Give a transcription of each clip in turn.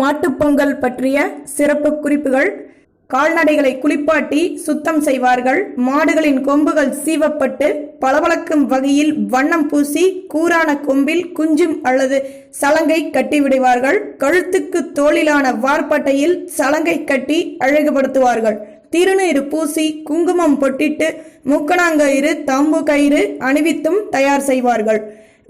மாட்டுப்பொங்கல் பற்றிய சிறப்பு குறிப்புகள் கால்நடைகளை குளிப்பாட்டி சுத்தம் செய்வார்கள் மாடுகளின் கொம்புகள் சீவப்பட்டு பளபளக்கும் வகையில் வண்ணம் பூசி கூரான கொம்பில் குஞ்சும் அல்லது சலங்கை கட்டிவிடுவார்கள் கழுத்துக்கு தோளிலான வார்பட்டையில் சலங்கை கட்டி அழகுபடுத்துவார்கள். திருநீறு பூசி குங்குமம் பொட்டிட்டு முக்கணாங்கயிறு தம்பு கயிறு அணிவித்தும் தயார் செய்வார்கள்.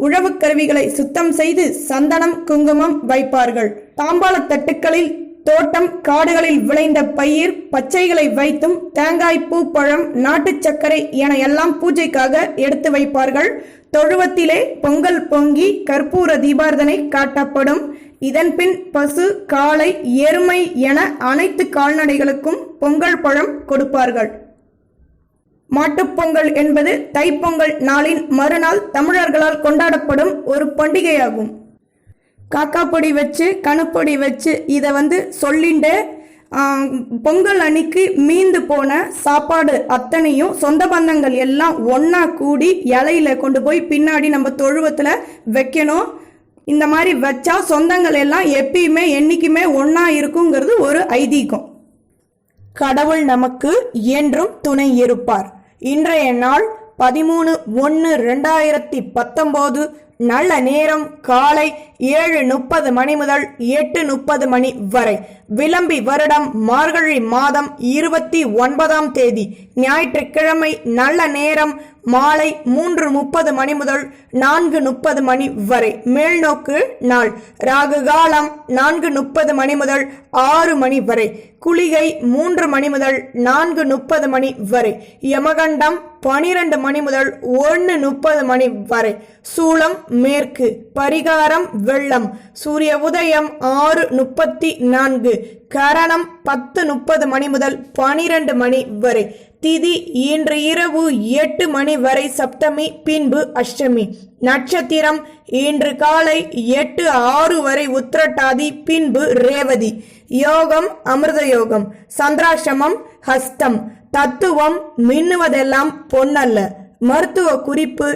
உழவு கருவிகளை சுத்தம் செய்து சந்தனம் குங்குமம் வைப்பார்கள். தாம்பாள தட்டுக்களில் தோட்டம் காடுகளில் விளைந்த பயிர் பச்சைகளை வைத்தும் தேங்காய் பூ பழம் நாட்டு சர்க்கரை என எல்லாம் பூஜைக்காக எடுத்து வைப்பார்கள். தொழுவத்திலே பொங்கல் பொங்கி கற்பூர தீபார்த்தனை காட்டப்படும். இதன்பின் பசு காளை எருமை என அனைத்து கால்நடைகளுக்கும் பொங்கல் பழம் கொடுப்பார்கள். மாட்டுப்பொங்கல் என்பது தைப்பொங்கல் நாளின் மறுநாள் தமிழர்களால் கொண்டாடப்படும் ஒரு பண்டிகையாகும். காக்கா பொடி வச்சு கணுப்பொடி வச்சு இதை வந்து சொல்லிண்டு பொங்கல் அன்னைக்கு மீந்து போன சாப்பாடு அத்தனையும் சொந்த பந்தங்கள் எல்லாம் ஒன்றா கூடி இலையில கொண்டு போய் பின்னாடி நம்ம தொழுவத்துல வைக்கணும். இந்த மாதிரி வச்சா சொந்தங்கள் எல்லாம் எப்பயுமே என்னைக்குமே ஒன்றா இருக்குங்கிறது ஒரு ஐதீகம். கடவுள் நமக்கு என்றும் துணை இருப்பார். இன்றைய நாள் பதிமூணு ஒன்று ரெண்டாயிரத்தி பத்தொம்போது நல்ல நேரம் காலை ஏழு முப்பது மணி முதல் எட்டு முப்பது மணி வரை. விளம்பி வருடம் மார்கழி மாதம் இருபத்தி ஒன்பதாம் தேதி. ஞாயிற்றுக்கிழமை நல்ல நேரம் மாலை மூன்று முப்பது மணி முதல் நான்கு முப்பது மணி வரை. மேல்நோக்கு நாள் ராகு காலம் நான்கு முப்பது மணி முதல் ஆறு மணி வரை. குளிகை மூன்று மணி முதல் நான்கு முப்பது மணி வரை. யமகண்டம் பனிரெண்டு மணி முதல் ஒன்று முப்பது மணி வரை. சூளம் மேற்கு பரிகாரம் வெள்ளம். சூரிய உதயம் ஆறு முப்பத்தி நான்கு. கரணம் பத்து முப்பது மணி முதல் பனிரெண்டு மணி வரை. திதி இன்று இரவு எட்டு மணி வரை சப்தமி பின்பு அஷ்டமி. நட்சத்திரம் இன்று காலை எட்டு ஆறு வரை உத்திரட்டாதி பின்பு ரேவதி. யோகம் அமிர்த யோகம். சந்திராசிரமம் ஹஸ்தம். தத்துவம் மின்னுவதெல்லாம் பொன்னல்ல. மருத்துவ குறிப்பு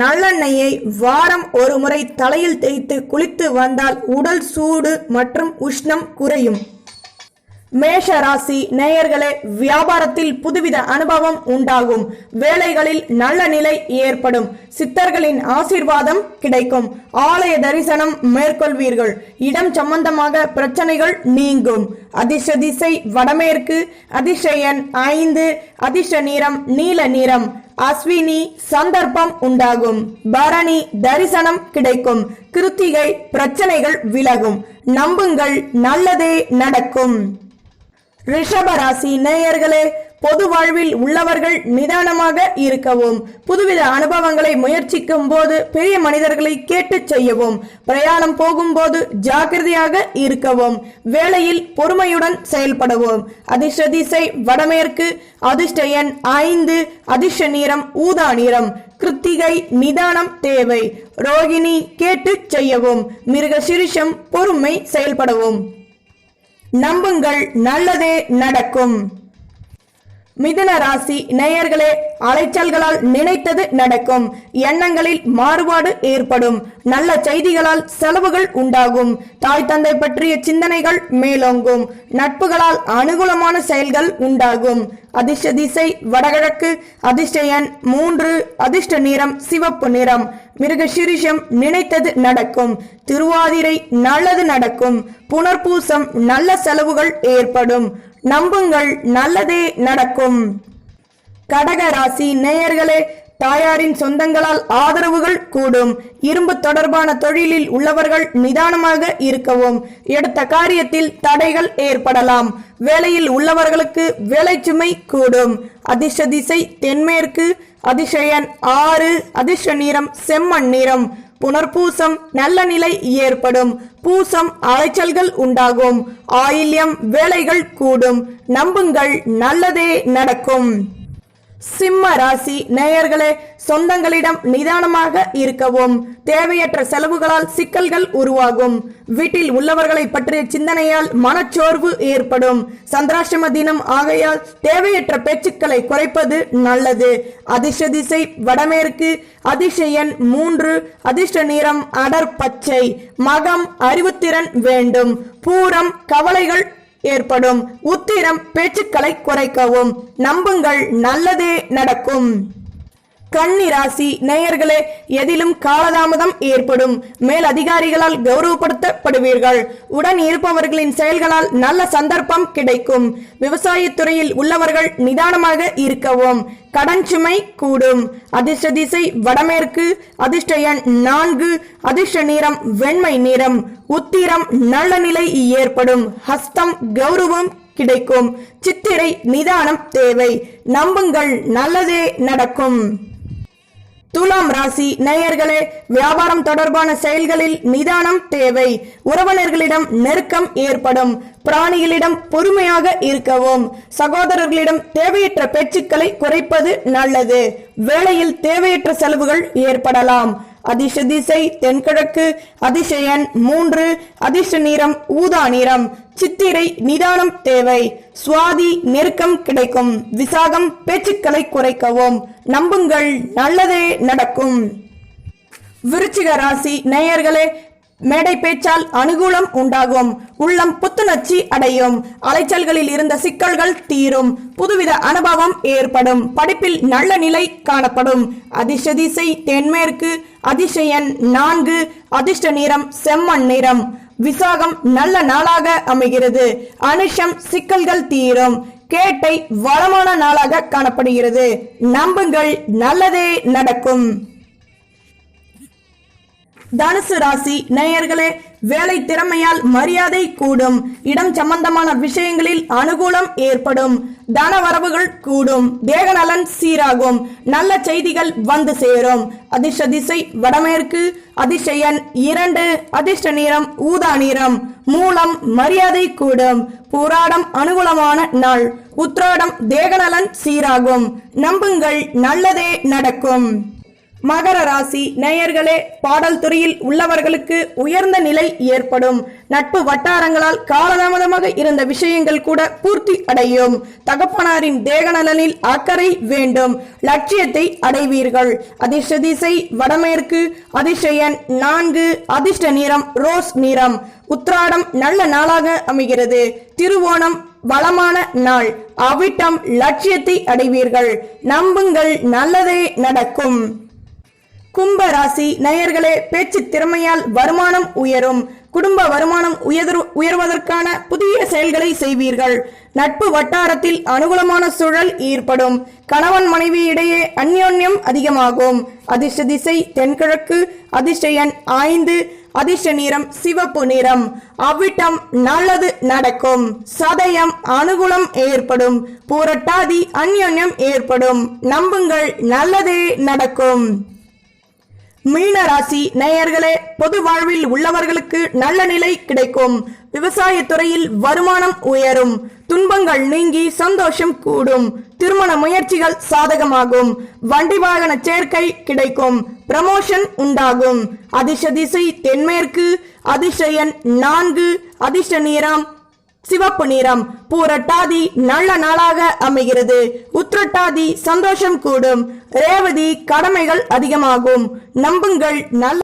நல்லெண்ணெயை வாரம் ஒரு முறை தலையில் தேய்த்து குளித்து வந்தால் உடல் சூடு மற்றும் உஷ்ணம் குறையும். மேஷ ராசி நேயர்களே வியாபாரத்தில் புதுவித அனுபவம் உண்டாகும். வேலைகளில் நல்ல நிலை ஏற்படும். சித்தர்களின் ஆசிர்வாதம் கிடைக்கும். ஆலய தரிசனம் மேற்கொள்வீர்கள். இடம் சம்பந்தமாக பிரச்சனைகள் நீங்கும். அதிர்ஷ திசை வடமேற்கு அதிர்ஷயன் எண் ஐந்து அதிர்ஷ நிறம் நீல நிறம். அஸ்வினி சந்தர்ப்பம் உண்டாகும். பரணி தரிசனம் கிடைக்கும். கிருத்திகை பிரச்சனைகள் விலகும். நம்புங்கள் நல்லதே நடக்கும். ரிஷபராசி நேயர்களே பொது வாழ்வில் உள்ளவர்கள் நிதானமாக இருக்கவும் புதுவித அனுபவங்களை முயற்சிக்கும் போது பெரிய மனிதர்களை கேட்டு செய்யவும் பிரயாணம் போகும்போது ஜாக்கிரதையாக இருக்கவும் வேலையில் பொறுமையுடன் செயல்படவும். அதிர்ஷ்ட திசை வடமேற்கு அதிர்ஷ்ட எண் ஐந்து அதிர்ஷ்ட நிறம் ஊதா நிறம். கிருத்திகை நிதானம் தேவை. ரோகிணி கேட்டு செய்யவும் மிருக சிரிஷம் பொறுமை செயல்படவும். நம்புங்கள் நல்லதே நடக்கும். மிதுன ராசி நேயர்களே அலைச்சல்களால் நினைத்தது நடக்கும். எண்ணங்களில் மாறுபாடு ஏற்படும். நல்ல செய்திகளால் செலவுகள் உண்டாகும். தாய் தந்தை பற்றிய சிந்தனைகள் மேலோங்கும். நட்புகளால் அனுகூலமான செயல்கள் உண்டாகும். அதிர்ஷ்ட திசை வடகிழக்கு அதிர்ஷ்ட எண் மூன்று அதிர்ஷ்ட நிறம் சிவப்பு நிறம். மிருகசிரிஷம் நினைத்தது நடக்கும். திருவாதிரை நல்லது நடக்கும். புனர்பூசம் நல்ல செலவுகள் ஏற்படும். நம்புங்கள் நல்லதே நடக்கும். கடக ராசி நேயர்களே தாயாரின் சொந்தங்களால் ஆதரவுகள் கூடும். இரும்பு தொடர்பான தொழிலில் உள்ளவர்கள் நிதானமாக இருக்கவும் எடுத்த காரியத்தில் தடைகள் ஏற்படலாம். வேலையில் உள்ளவர்களுக்கு வேலைச்சுமை கூடும். அதிர்ஷ்ட திசை தென்மேற்கு அதிசயன் ஆறு அதிர்ஷ்ட நிறம் செம்மண் நிறம். புனர்பூசம் நல்ல நிலை ஏற்படும். பூசம் அலைச்சல்கள் உண்டாகும். ஆயில்யம் வேலைகள் கூடும். நம்புங்கள் நல்லதே நடக்கும். சிம்ம ராசி நேயர்களே சொந்தங்களிடம் நிதானமாக இருக்கவும் தேவையற்ற செலவுகளால் சிக்கல்கள் உருவாகும். வீட்டில் உள்ளவர்களை பற்றிய சிந்தனையால் மனச்சோர்வு ஏற்படும். சந்திராஷ்டம தினம் ஆகையால் தேவையற்ற பேச்சுக்களை குறைப்பது நல்லது. அதிர்ஷ்ட திசை வடமேற்கு அதிர்ஷ்ட எண் மூன்று அதிர்ஷ்ட நிறம் அடர் பச்சை. மகம் அறிவுத்திறன் வேண்டும். பூரம் கவலைகள் ஏற்படும் உத்திரம் பேச்சுக்களை குறைக்கவும். நம்புங்கள் நல்லதே நடக்கும். கன்னி ராசி நேயர்களே எதிலும் காலதாமதம் ஏற்படும். மேல் அதிகாரிகளால் கௌரவப்படுத்தப்படுவீர்கள். உடன் இருப்பவர்களின் செயல்களால் நல்ல சந்தர்ப்பம் கிடைக்கும். விவசாயத்துறையில் உள்ளவர்கள் நிதானமாக இருக்கவும். கடன் சுமை கூடும். அதிர்ஷ்ட திசை வடமேற்கு அதிர்ஷ்ட எண் நான்கு அதிர்ஷ்ட நிறம் வெண்மை நிறம். உத்திரம் நல்ல நிலை ஏற்படும். ஹஸ்தம் கௌரவம் கிடைக்கும். சித்திரை நிதானம் தேவை. நம்புங்கள் நல்லதே நடக்கும். துலாம் ராசி நேயர்களே வியாபாரம் தொடர்பான செயல்களில் நிதானம் தேவை. உறவினர்களிடம் நெருக்கம் ஏற்படும். பிராணிகளிடம் பொறுமையாக இருக்கவும். சகோதரர்களிடம் தேவையற்ற பேச்சுக்களை குறைப்பது நல்லது. வேலையில் தேவையற்ற செலவுகள் ஏற்படலாம். அதிர்ஷ திசை தென்கிழக்கு அதிசயன் மூன்று அதிர்ஷ்ட நிறம் ஊதா நிறம் சித்திரை நிதானம் தேவை. சுவாதி நெருக்கம் கிடைக்கும். விசாகம் பேச்சுக்களை குறைக்கவும். நம்புங்கள் நல்லதே நடக்கும். விருச்சிக ராசி நேயர்களே மேடை பேச்சால் அனுகூலம் உண்டாகும். உள்ளம் புத்துணர்ச்சி அடையும். அலைச்சல்களில் இருந்த சிக்கல்கள் தீரும். புதுவித அனுபவம் ஏற்படும். படிப்பில் நல்ல நிலை காணப்படும். அதிர்ஷ்டதிசை தென்மேற்கு அதிசயன் நான்கு அதிர்ஷ்ட நிறம் செம்மண் நிறம். விசாகம் நல்ல நாளாக அமைகிறது. அனுஷம் சிக்கல்கள் தீரும். கேட்டை வளமான நாளாக காணப்படுகிறது. நம்புங்கள் நல்லதே நடக்கும். தனுசு ராசி நேயர்களே வேலை திறமையால் மரியாதை கூடும். இடம் சம்பந்தமான விஷயங்களில் அனுகூலம் ஏற்படும். தன வரவுகள் கூடும். தேக நலன் சீராகும். நல்ல செய்திகள் வந்து சேரும். அதிர்ஷ்ட திசை வடமேற்கு அதிர்ஷ்ட இரண்டு அதிர்ஷ்ட நிறம் ஊதா நிறம். மூலம் மரியாதை கூடும். போராடம் அனுகூலமான நாள். உத்ராடம் தேகநலன் சீராகும். நம்புங்கள் நல்லதே நடக்கும். மகர ராசி நேயர்களே பாடல் துறையில் உள்ளவர்களுக்கு உயர்ந்த நிலை ஏற்படும். நட்பு வட்டாரங்களால் காலதாமதமாக இருந்த விஷயங்கள் கூட பூர்த்தி அடையும். தகப்பனாரின் தேகநலனில் அக்கறை வேண்டும். லட்சியத்தை அடைவீர்கள். அதிர்ஷ்ட திசை வடமேற்கு அதிர்ஷயன் நான்கு அதிர்ஷ்ட நிறம் ரோஸ் நிறம். உத்ராடம் நல்ல நாளாக அமைகிறது. திருவோணம் வளமான நாள். அவிட்டம் லட்சியத்தை அடைவீர்கள். நம்புங்கள் நல்லதே நடக்கும். கும்ப ராசி நேயர்களே பேச்சு திறமையால் வருமானம் உயரும். குடும்ப வருமானம் உயர் உயர்வதற்கான புதிய செயல்களை செய்வீர்கள். நட்பு வட்டாரத்தில் அனுகூலமான சூழல் ஏற்படும். கணவன் மனைவி இடையே அந்யோன்யம் அதிகமாகும். அதிர்ஷ்ட திசை தென்கிழக்கு அதிர்ஷ்ட எண் ஐந்து அதிர்ஷ்ட நிறம் சிவப்பு நிறம். அவ்விட்டம் நல்லது நடக்கும். சதயம் அனுகூலம் ஏற்படும். பூரட்டாதி அந்யோன்யம் ஏற்படும். நம்புங்கள் நல்லதே நடக்கும். மீன ராசி நேயர்களே பொது வாழ்வில் உள்ளவர்களுக்கு நல்ல நிலை கிடைக்கும். விவசாய துறையில் வருமானம் உயரும். துன்பங்கள் நீங்கி சந்தோஷம் கூடும். திருமண முயற்சிகள் சாதகமாகும். வண்டி வாகன சேர்க்கை கிடைக்கும். பிரமோஷன் உண்டாகும். அதிர்ஷ்ட திசை தென்மேற்கு அதிர்ஷ்ட எண் நான்கு அதிர்ஷ்ட நீரம் சிவப்பு நிறம் பூரட்டாதி நல்ல நாளாக அமைகிறது. உத்திரட்டாதி சந்தோஷம் கூடும். ரேவதி கடமைகள் அதிகமாகும். நம்புங்கள் நல்ல